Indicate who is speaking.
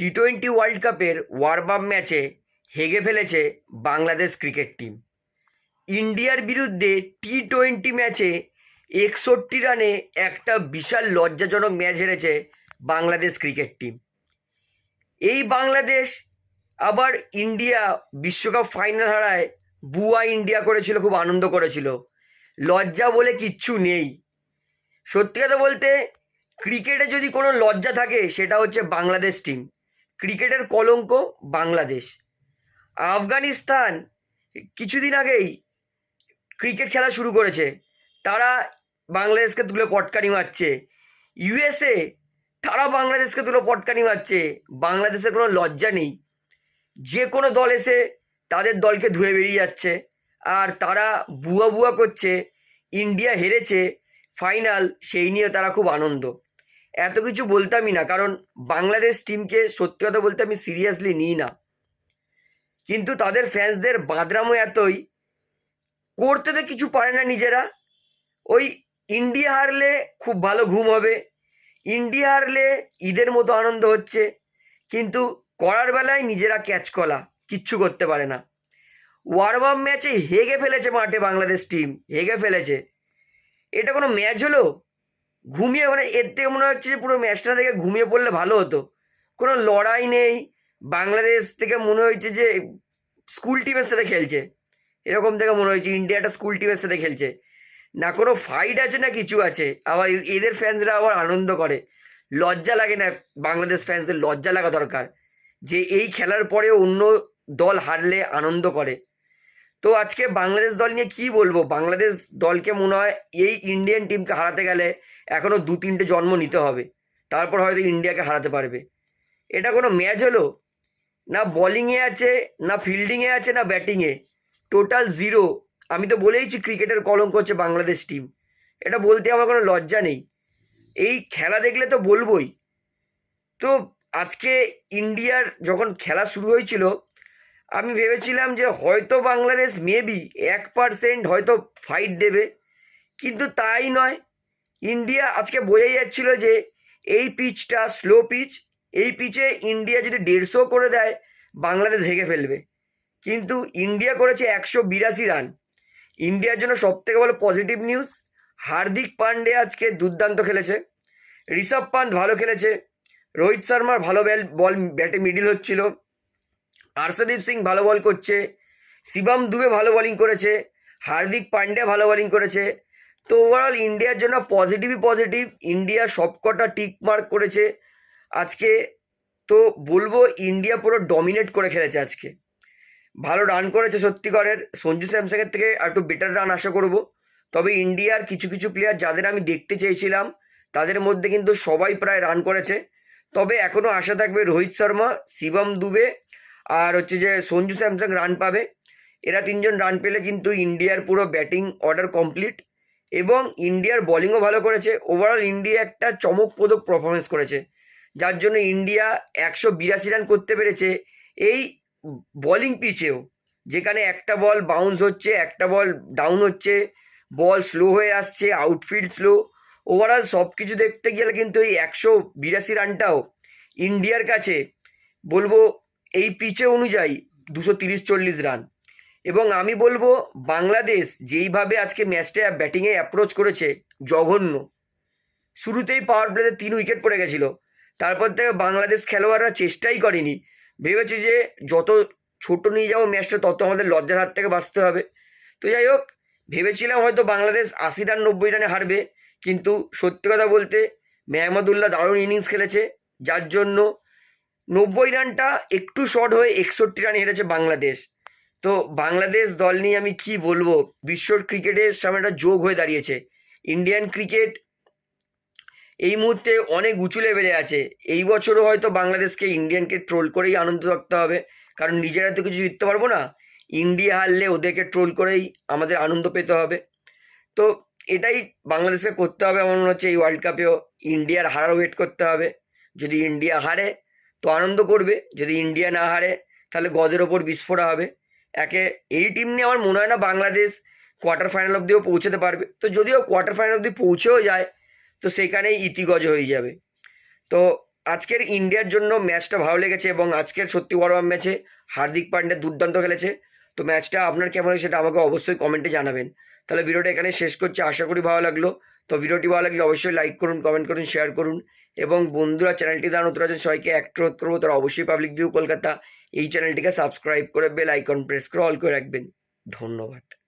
Speaker 1: টি twenty world কাপের warm ম্যাচে হেগে ফেলেছে বাংলাদেশ ক্রিকেট টিম ইন্ডিয়ার বিরুদ্ধে টি টোয়েন্টি ম্যাচে একষট্টি রানে একটা বিশাল লজ্জাজনক ম্যাচ হেরেছে বাংলাদেশ ক্রিকেট টিম এই বাংলাদেশ আবার ইন্ডিয়া বিশ্বকাপ ফাইনাল হারায় বুয়া ইন্ডিয়া করেছিল, খুব আনন্দ করেছিল। লজ্জা বলে কিচ্ছু নেই। সত্যি কথা বলতে ক্রিকেটে যদি কোনো লজ্জা থাকে, সেটা হচ্ছে বাংলাদেশ টিম ক্রিকেটের কলঙ্ক বাংলাদেশ। আফগানিস্তান কিছুদিন আগেই ক্রিকেট খেলা শুরু করেছে। তারা বাংলাদেশকে তুলে পটকানি মারছে। ইউএসএ তারা বাংলাদেশকে তুলে পটকানি মারছে। বাংলাদেশের কোনো লজ্জা নেই। যে কোনো দল এসে তাদের দলকে ধুয়ে বেরিয়ে যাচ্ছে। আর তারা বুয়া বুয়া করছে। ইন্ডিয়া হেরেছে। ফাইনাল, সেই নিয়ে তারা খুব আনন্দ। এত কিছু বলতামই না, কারণ বাংলাদেশ টিমকে সত্যি কথা বলতে আমি সিরিয়াসলি নিই না। কিন্তু তাদের ফ্যান্সদের বাঁদরামো এতই, করতে তো কিছু পারে না নিজেরা। ওই ইন্ডিয়া হারলে খুব ভালো ঘুম হবে ইন্ডিয়া হারলে ঈদের মতো আনন্দ হচ্ছে, কিন্তু করার বেলায় নিজেরা ক্যাচ কলা কিচ্ছু করতে পারে না। ওয়ার্ম আপ ম্যাচে হেগে ফেলেছে মাঠে বাংলাদেশ টিম হেগে ফেলেছে। এটা কোনো ম্যাচ হলো? ঘুমিয়ে মানে এর থেকে মনে হচ্ছে যে পুরো ম্যাচটা থেকে ঘুমিয়ে পড়লে ভালো হতো। কোনো লড়াই নেই, বাংলাদেশ থেকে মনে হয়েছে যে স্কুল টিমের সাথে খেলছে। এরকম থেকে মনে হয়েছে ইন্ডিয়াটা স্কুল টিমের সাথে খেলছে। না কোনো ফাইট আছে না কিছু আছে, আবার এদের ফ্যান্সরা আবার আনন্দ করে। লজ্জা লাগে না বাংলাদেশ ফ্যান্সদের লজ্জা লাগা দরকার। যে এই খেলার পরে অন্য দল হারলে আনন্দ করে। তো আজকে বাংলাদেশ দল নিয়ে কি বলব? বাংলাদেশ দলকে মনে হয় এই ইন্ডিয়ান টিমকে হারাতে গেলে এখনও দু তিনটে জন্ম নিতে হবে। তারপর হয়তো ইন্ডিয়াকে হারাতে পারবে। এটা কোনো ম্যাচ হলো? না বলিংয়ে আছে, না ফিল্ডিংয়ে আছে, না ব্যাটিংয়ে টোটাল জিরো আমি তো বলেইছি ক্রিকেটের কলঙ্ক হচ্ছে বাংলাদেশ টিম এটা বলতে আমার কোনো লজ্জা নেই। এই খেলা দেখলে তো বলবোই। তো আজকে ইন্ডিয়ার যখন খেলা শুরু হয়েছিল আমি ভেবেছিলাম যে হয়তো বাংলাদেশ মেবি এক পার্সেন্ট হয়তো ফাইট দেবে, কিন্তু তাই নয়। ইন্ডিয়া আজকে বোঝাই যাচ্ছিল যে এই পিচটা স্লো পিচ এই পিচে ইন্ডিয়া যদি দেড়শো করে দেয়, বাংলাদেশ হেগে ফেলবে। কিন্তু ইন্ডিয়া করেছে একশো বিরাশি রান। ইন্ডিয়ার জন্য সবথেকে বড় পজিটিভ নিউজ হার্দিক পান্ডে আজকে দুর্দান্ত খেলেছে। ঋষভ পান্ত ভালো খেলেছে। রোহিত শর্মার ভালো বল ব্যাটে মিডিল হচ্ছিল। হর্ষদীপ সিং ভালো বল করছে, শিবম দুবে ভালো বলিং করেছে, হার্দিক পান্ডে ভালো বলিং করেছে। তো ওভারঅল ইন্ডিয়ার জন্য পজিটিভই পজিটিভ ইন্ডিয়া সবকটা টিক মার্ক করেছে আজকে। তো বলব ইন্ডিয়া পুরো ডমিনেট করে খেলেছে আজকে। ভালো রান করেছে সত্যিকারের সঞ্জু স্যামসংয়ের থেকে একটু বেটার রান আশা করব। তবে ইন্ডিয়ার কিছু কিছু প্লেয়ার যাদের আমি দেখতে চেয়েছিলাম, তাদের মধ্যে কিন্তু সবাই প্রায় রান করেছে। তবে এখনও আশা থাকবে, রোহিত শর্মা, শিবম দুবে আর হচ্ছে যে সঞ্জু স্যামসং রান পাবে। এরা তিনজন রান পেলে কিন্তু ইন্ডিয়ার পুরো ব্যাটিং অর্ডার কমপ্লিট এবং ইন্ডিয়ার বোলিংও ভালো করেছে। ওভারঅল ইন্ডিয়া একটা চমকপ্রদক পারফরমেন্স করেছে। যার জন্য ইন্ডিয়া একশো বিরাশি রান করতে পেরেছে এই বোলিং পিচেও যেখানে একটা বল বাউন্স হচ্ছে, একটা বল ডাউন হচ্ছে বল স্লো হয়ে আসছে আউটফিল্ড স্লো ওভারঅল সব কিছু দেখতে গেলে কিন্তু এই একশো বিরাশি রানটাও ইন্ডিয়ার কাছে বলব এই পিচে অনুযায়ী দুশো তিরিশ চল্লিশ রান এবং আমি বলব, বাংলাদেশ যেইভাবে আজকে ম্যাচটা ব্যাটিংয়ে অ্যাপ্রোচ করেছে, জঘন্য। শুরুতেই পাওয়ার প্লেতে তিন উইকেট পড়ে গেছিল। তারপর থেকে বাংলাদেশ খেলোয়াড়রা চেষ্টাই করেনি। ভেবেছে যে যত ছোট নিয়ে যাব ম্যাচটা তত আমাদের লজ্জার হাত থেকে বাঁচতে হবে। তো যাই হোক, ভেবেছিলাম হয়তো বাংলাদেশ আশি রান নব্বই রানে হারবে। কিন্তু সত্যি কথা বলতে মেহমদুল্লাহ দারুণ ইনিংস খেলেছে। যার জন্য নব্বই রানটা একটু শর্ট হয়ে একষট্টি রান হেরেছে বাংলাদেশ। তো বাংলাদেশ দল নিয়ে আমি কি বলব? বিশ্ব ক্রিকেটের সামনে একটা যোগ হয়ে দাঁড়িয়েছে। ইন্ডিয়ান ক্রিকেট এই মুহূর্তে অনেক উঁচু লেভেলে আছে। এই বছরও হয়তো বাংলাদেশকে ইন্ডিয়ানকে ট্রোল করেই আনন্দ রাখতে হবে। কারণ নিজেরা তো কিছু জিততে পারব না। ইন্ডিয়া হারলে ওদেরকে ট্রোল করেই আমাদের আনন্দ পেতে হবে। তো এটাই বাংলাদেশকে করতে হবে, আমার মনে হচ্ছে এই ওয়ার্ল্ড কাপেও ইন্ডিয়ার হারার ওয়েট করতে হবে। যদি ইন্ডিয়া হারে তো আনন্দ করবে, যদি ইন্ডিয়া না হারে, তাহলে গজের ওপর বিস্ফোরা হবে। একে, এই টিম নিয়ে আমার মনে হয় না বাংলাদেশ কোয়ার্টার ফাইনাল অবধিও পৌঁছাতে পারবে। তো যদিও কোয়ার্টার ফাইনাল অবধি পৌঁছেও যায়, তো সেখানেই ইতিগজ হয়ে যাবে। তো আজকের ইন্ডিয়ার জন্য ম্যাচটা ভালো লেগেছে এবং আজকের সত্যি বড় ম্যাচে হার্দিক পান্ডে দুর্দান্ত খেলেছে। তো ম্যাচটা আপনার কেমন হয়েছে সেটা আমাকে অবশ্যই কমেন্টে জানাবেন। তাহলে ভিডিওটা এখানে শেষ করছি, আশা করি ভালো লাগল। তো ভিডিওটি ভালো লাগলে অবশ্যই লাইক করুন কমেন্ট করুন শেয়ার করুন। এবং বন্ধুরা চ্যানেলটি দ্বারা নতুন আছেন, সবাইকে অ্যাক্ট করব, তারা অবশ্যই পাবলিক ভিউ কলকাতা এই চ্যানেলটিকে সাবস্ক্রাইব করে বেল আইকন প্রেস করে অল করে রাখবেন। ধন্যবাদ।